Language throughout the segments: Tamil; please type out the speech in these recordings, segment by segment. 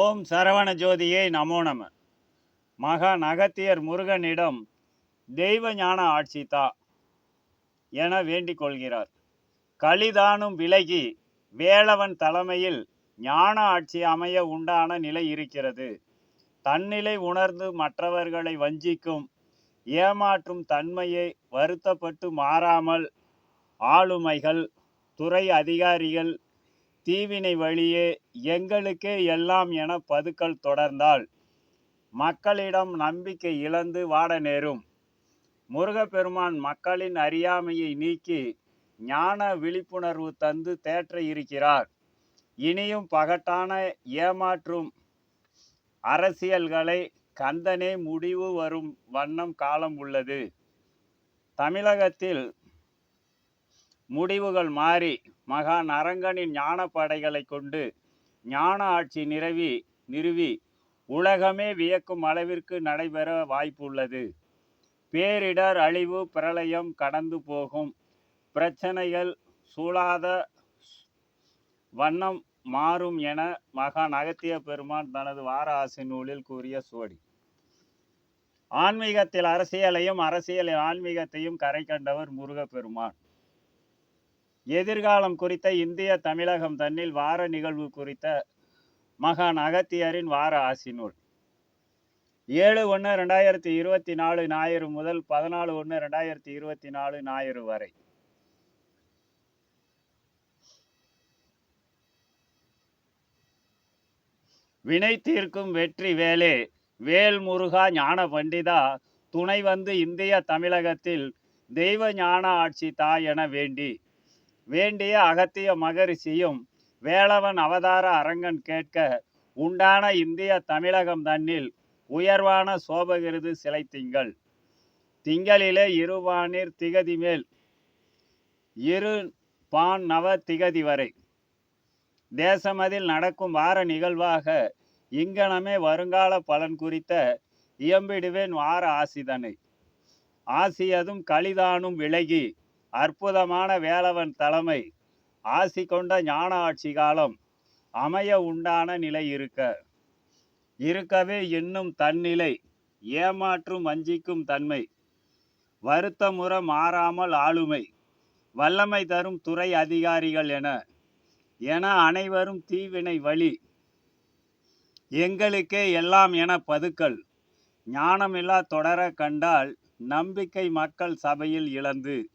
ஓம் சரவண ஜோதியை நமோ நம. மகான் அகத்தியர் முருகனிடம் தெய்வ ஞான ஆட்சிதா என வேண்டிக் கொள்கிறார். கலிதானும் விலகி வேலவன் தலைமையில் ஞான ஆட்சி அமைய உண்டான நிலை இருக்கிறது. தன்னிலை உணர்ந்து மற்றவர்களை வஞ்சிக்கும் ஏமாற்றும் தன்மையை வருத்தப்பட்டு மாறாமல் ஆளுமைகள் துறை அதிகாரிகள் தீவினை வழியே எங்களுக்கே எல்லாம் என பதுக்கல் தொடர்ந்தால் மக்களிடம் நம்பிக்கை இழந்து வாட நேரும். முருகப்பெருமான் மக்களின் அறியாமையை நீக்கி ஞான விழிப்புணர்வு தந்து தேற்ற இருக்கிறார். இனியும் பகட்டான ஏமாற்றும் அரசியல்களை கந்தனே முடிவு வரும் வண்ணம் காலம் உள்ளது. தமிழகத்தில் முடிவுகள் மாறி மகான் அரங்கனின் ஞான படைகளை கொண்டு ஞான ஆட்சி நிறவி நிறுவி உலகமே வியக்கும் அளவிற்கு நடைபெற வாய்ப்புள்ளது. பேரிடர் அழிவு பிரளயம் கடந்து போகும். பிரச்சனைகள் சூழாத வண்ணம் மாறும் என மகான் அகத்திய பெருமான் தனது வார ஆசை நூலில் கூறிய சுவடி. ஆன்மீகத்தில் அரசியலையும் அரசியலில் ஆன்மீகத்தையும் கரை கண்டவர் முருகப்பெருமான். எதிர்காலம் குறித்த இந்திய தமிழகம் தன்னில் வார நிகழ்வு குறித்த மகான் அகத்தியரின் வார ஆசி நூல் ஏழு ஒன்று ரெண்டாயிரத்தி இருபத்தி நாலு ஞாயிறு முதல் பதினாலு ஒன்று ரெண்டாயிரத்தி இருபத்தி நாலு ஞாயிறு வரை. வினை தீர்க்கும் வெற்றி வேலே வேல் முருகா ஞான பண்டிதா துணை வந்து இந்திய தமிழகத்தில் தெய்வ ஞான ஆட்சி தா என வேண்டி. வேண்டிய அகத்திய மகரிஷியும் வேளவன் அவதார அரங்கன் கேட்க உண்டான இந்திய தமிழகம் தன்னில் உயர்வான சோபகிருது சிலை திங்கள் திங்களிலே இருவானிர் திகதி மேல் இரு பான் நவ திகதி வரை. தேசமதில் நடக்கும் வார நிகழ்வாக இங்கனமே வருங்கால பலன் குறித்த இயம்பிடுவேன் வார ஆசிதனை. ஆசியதும் கலிதானும் விலகி அற்புதமான வேலவன் தலைமை. ஆசி கொண்ட ஞான ஆட்சி காலம். அமைய உண்டான நிலை இருக்க. இருக்கவே இன்னும் தன்னிலை. ஏமாற்றும் வஞ்சிக்கும் தன்மை. வருத்தமுற மாறாமல் ஆளுமை. வல்லமை தரும் துறை அதிகாரிகள் என. என அனைவரும் தீவினை வழி. எங்களுக்கே எல்லாம் என பதுக்கல். ஞானமில்லா தொடர கண்டால் நம்பிக்கை மக்கள் சபையில் இழந்து.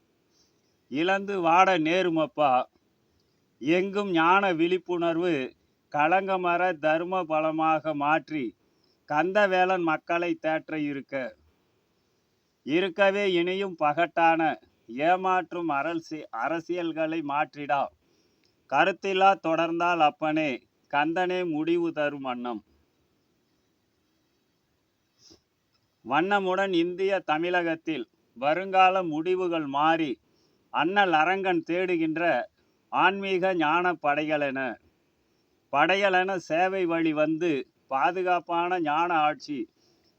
இழந்து வாட நேருமப்பா. எங்கும் ஞான விழிப்புணர்வு களங்கமர தர்ம பலமாக மாற்றி கந்தவேலன் மக்களை தேற்ற இருக்க. இருக்கவே இனியும் பகட்டான ஏமாற்றும் அரசி அரசியல்களை மாற்றிடா. கருத்தில்லா தொடர்ந்தால் அப்பனே கந்தனே முடிவு தரும் வண்ணம். வண்ணமுடன் இந்திய தமிழகத்தில் வருங்கால முடிவுகள் மாறி அண்ணல் அரங்கன் தேடுகின்ற ஆன்மீக ஞான படைகளென படைகளென சேவை வழி வந்து பாதுகாப்பான ஞான ஆட்சி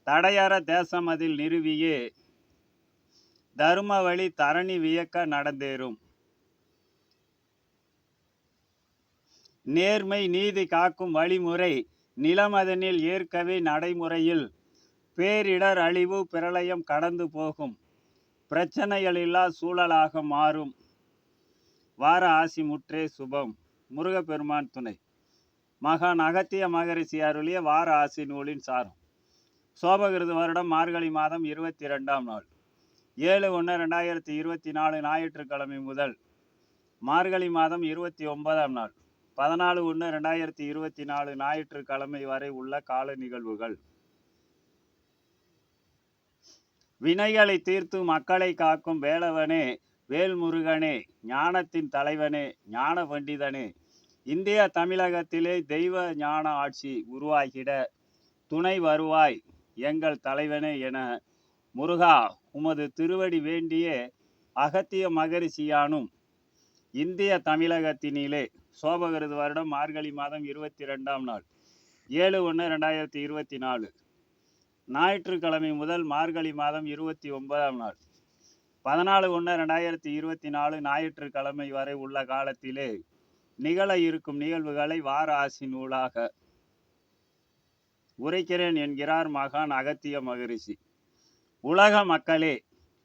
தடையற தேசமதில் நிறுவியே தரும வழி தரணி வியக்க நடந்தேறும். நேர்மை நீதி காக்கும் வழிமுறை நிலமதனில் ஏற்கவே நடைமுறையில் பேரிடர் அழிவு பிரளயம் கடந்து போகும். பிரச்சனைகளில்லா சூழலாக மாறும். வார ஆசி முற்றே சுபம். முருகப்பெருமான் துணை. மகான் அகத்திய மகரிஷி அருளிய வார ஆசி நூலின் சாரம். சோபகிருது வருடம் மார்கழி மாதம் இருபத்தி ரெண்டாம் நாள். ஏழு ஒன்று ரெண்டாயிரத்தி இருபத்தி நாலு ஞாயிற்றுக்கிழமை முதல் மார்கழி மாதம் இருபத்தி ஒன்பதாம் நாள். பதினாலு ஒன்று ரெண்டாயிரத்தி இருபத்தி நாலு ஞாயிற்றுக்கிழமை வரை உள்ள கால நிகழ்வுகள். வினைகளை தீர்த்து மக்களை காக்கும் வேலவனே வேல்முருகனே ஞானத்தின் தலைவனே ஞான பண்டிதனே. இந்திய தமிழகத்திலே தெய்வ ஞான ஆட்சி உருவாகிட துணை வருவாய் எங்கள் தலைவனே என முருகா உமது திருவடி வேண்டிய அகத்திய மகரிஷியானும் இந்திய தமிழகத்தினிலே சோபகிருது வருடம் மார்கழி மாதம் இருபத்தி ரெண்டாம் நாள். ஏழு ஒன்று ரெண்டாயிரத்தி இருபத்தி நாலு. ஞாயிற்றுக்கிழமை முதல் மார்கழி மாதம் இருபத்தி ஒன்பதாம் நாள். பதினாலு ஒன்று ரெண்டாயிரத்தி இருபத்தி நாலு ஞாயிற்றுக்கிழமை வரை உள்ள காலத்திலே நிகழ இருக்கும் நிகழ்வுகளை வார ஆசி நூலாக உரைக்கிறேன் என்கிறார் மகான் அகத்திய மகரிஷி. உலக மக்களே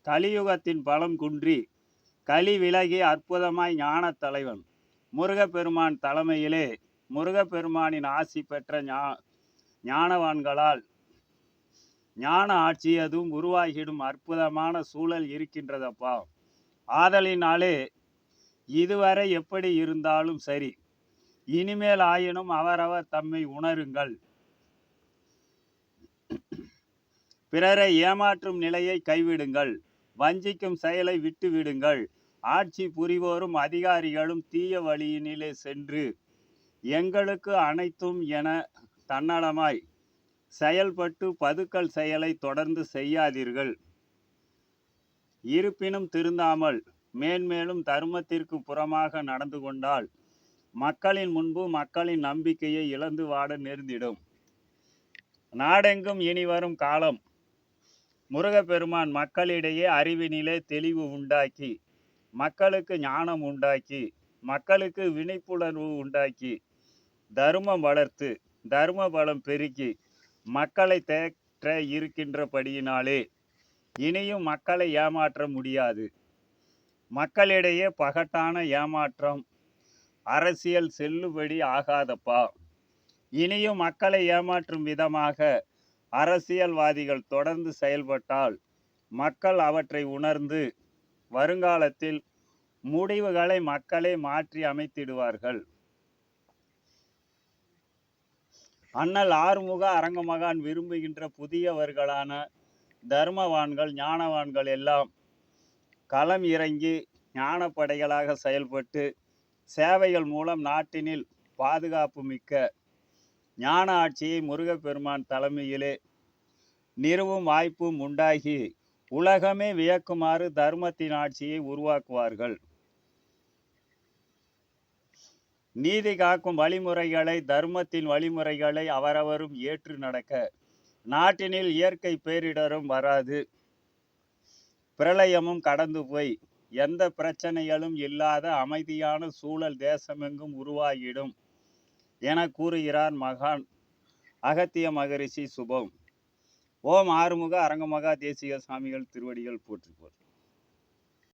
கலியுகத்தின் பலம் குன்றி கலி விலகி அற்புதமாய் ஞான தலைவன் முருகப்பெருமான் தலைமையிலே முருகப்பெருமானின் ஆசி பெற்ற ஞா ஞானவான்களால் ஞான ஆட்சி அதுவும் உருவாகிடும் அற்புதமான சூழல் இருக்கின்றதப்பா. ஆதலினாலே இதுவரை எப்படி இருந்தாலும் சரி. இனிமேல் ஆயினும் அவரவர் தம்மை உணருங்கள். பிறரை ஏமாற்றும் நிலையை கைவிடுங்கள். வஞ்சிக்கும் செயலை விட்டு விடுங்கள் ஆட்சி புரிவோரும் அதிகாரிகளும் தீய வழியினிலே சென்று எங்களுக்கு அனைத்தும் என தன்னலமாய் செயல்பட்டு பதுக்கல் செயலை தொடர்ந்து செய்யாதீர்கள். இருப்பினும் திருந்தாமல் மேன்மேலும் தர்மத்திற்கு புறமாக நடந்து கொண்டால் மக்களின் முன்பு மக்களின் நம்பிக்கையை இழந்து வாட நேர்ந்திடும். நாடெங்கும் இனி வரும் காலம். முருகப்பெருமான் மக்களிடையே அறிவினிலே தெளிவு உண்டாக்கி மக்களுக்கு ஞானம் உண்டாக்கி மக்களுக்கு விழிப்புணர்வு உண்டாக்கி தர்மம் வளர்த்து தர்ம பலம் பெருக்கி மக்களை தேற்ற இருக்கின்றபடியினாலே இனியும் மக்களை ஏமாற்ற முடியாது. மக்களிடையே பகட்டான ஏமாற்றம் அரசியல் செல்லுபடி ஆகாதப்பா. இனியும் மக்களை ஏமாற்றும் விதமாக அரசியல்வாதிகள் தொடர்ந்து செயல்பட்டால் மக்கள் அவற்றை உணர்ந்து வருங்காலத்தில் முடிவுகளை மக்களே மாற்றி அமைத்திடுவார்கள். அண்ணல் ஆறுமுக அரங்கமகான் விரும்புகின்ற புதியவர்களான தர்மவான்கள் ஞானவான்கள் எல்லாம் களம் இறங்கி ஞானப்படைகளாக செயல்பட்டு சேவைகள் மூலம் நாட்டினில் பாதுகாப்பு மிக்க ஞான ஆட்சியை முருகப்பெருமான் தலைமையிலே நிறுவும் வாய்ப்பும் உண்டாகி உலகமே வியக்குமாறு தர்மத்தின் ஆட்சியை உருவாக்குவார்கள். நீதி காக்கும் வழிமுறைகளை தர்மத்தின் வழிமுறைகளை அவரவரும் ஏற்று நடக்க. நாட்டினில் இயற்கை பேரிடரும் வராது. பிரளயமும் கடந்து போய். எந்த பிரச்சனைகளும் இல்லாத அமைதியான சூழல் தேசமெங்கும் உருவாகிடும் என கூறுகிறார் மகான் அகத்திய மகரிஷி சுபம். ஓம் ஆறுமுக அரங்கமகா தேசிக சாமிகள் திருவடிகள் போற்றுப்போர்